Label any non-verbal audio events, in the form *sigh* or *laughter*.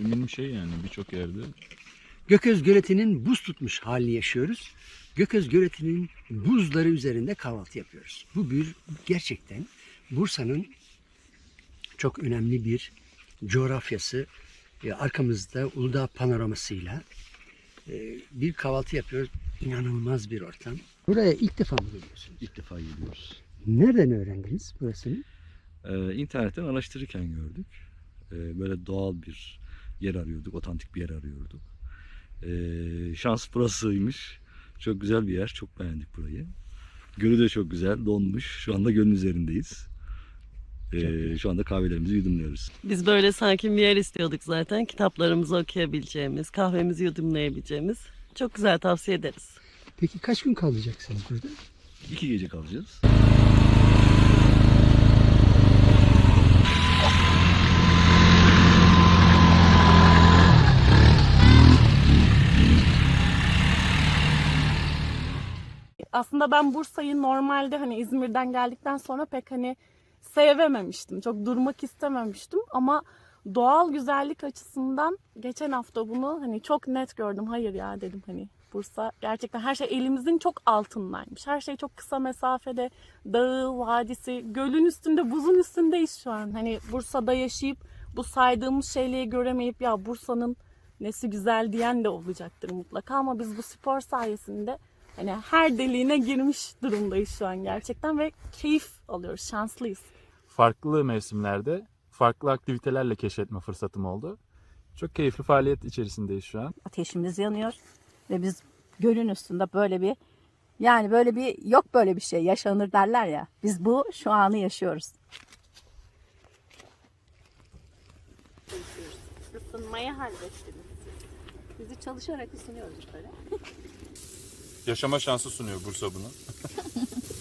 eminim şey yani birçok yerde. Gököz Göleti'nin buz tutmuş halini yaşıyoruz. Gököz Göleti'nin buzları üzerinde kahvaltı yapıyoruz. Bu bir gerçekten Bursa'nın çok önemli bir coğrafyası. E, Arkamızda Uludağ panoramasıyla e, bir kahvaltı yapıyoruz. İnanılmaz bir ortam. Buraya ilk defa mı geliyorsunuz? İlk defa geliyoruz. Nereden öğrendiniz burasını? Ee, internetten araştırırken gördük. Ee, böyle doğal bir yer arıyorduk, otantik bir yer arıyorduk. Ee, şans burasıymış. Çok güzel bir yer, çok beğendik burayı. Gölü de çok güzel, donmuş. Şu anda gölün üzerindeyiz. Ee, şu anda kahvelerimizi yudumluyoruz. Biz böyle sakin bir yer istiyorduk zaten. Kitaplarımızı okuyabileceğimiz, kahvemizi yudumlayabileceğimiz. Çok güzel tavsiye ederiz. Peki kaç gün kalacaksınız burada? İki gece kalacağız. Aslında ben Bursa'yı normalde hani İzmir'den geldikten sonra pek hani sevememiştim. Çok durmak istememiştim ama doğal güzellik açısından geçen hafta bunu hani çok net gördüm. Hayır ya dedim hani Bursa gerçekten her şey elimizin çok altındaymış. Her şey çok kısa mesafede. Dağı, vadisi, gölün üstünde, buzun üstündeyiz şu an. Hani Bursa'da yaşayıp bu saydığımız şeyleri göremeyip ya Bursa'nın nesi güzel diyen de olacaktır mutlaka ama biz bu spor sayesinde Hani her deliğine girmiş durumdayız şu an gerçekten ve keyif alıyoruz, şanslıyız. Farklı mevsimlerde farklı aktivitelerle keşfetme fırsatım oldu. Çok keyifli faaliyet içerisindeyiz şu an. ateşimiz yanıyor ve biz gölün üstünde böyle bir yani böyle bir yok böyle bir şey yaşanır derler ya. Biz bu şu anı yaşıyoruz. Isınmayı hallettiniz. Bizi çalışarak ısınıyoruz böyle. Yaşama şansı sunuyor Bursa bunu. *laughs*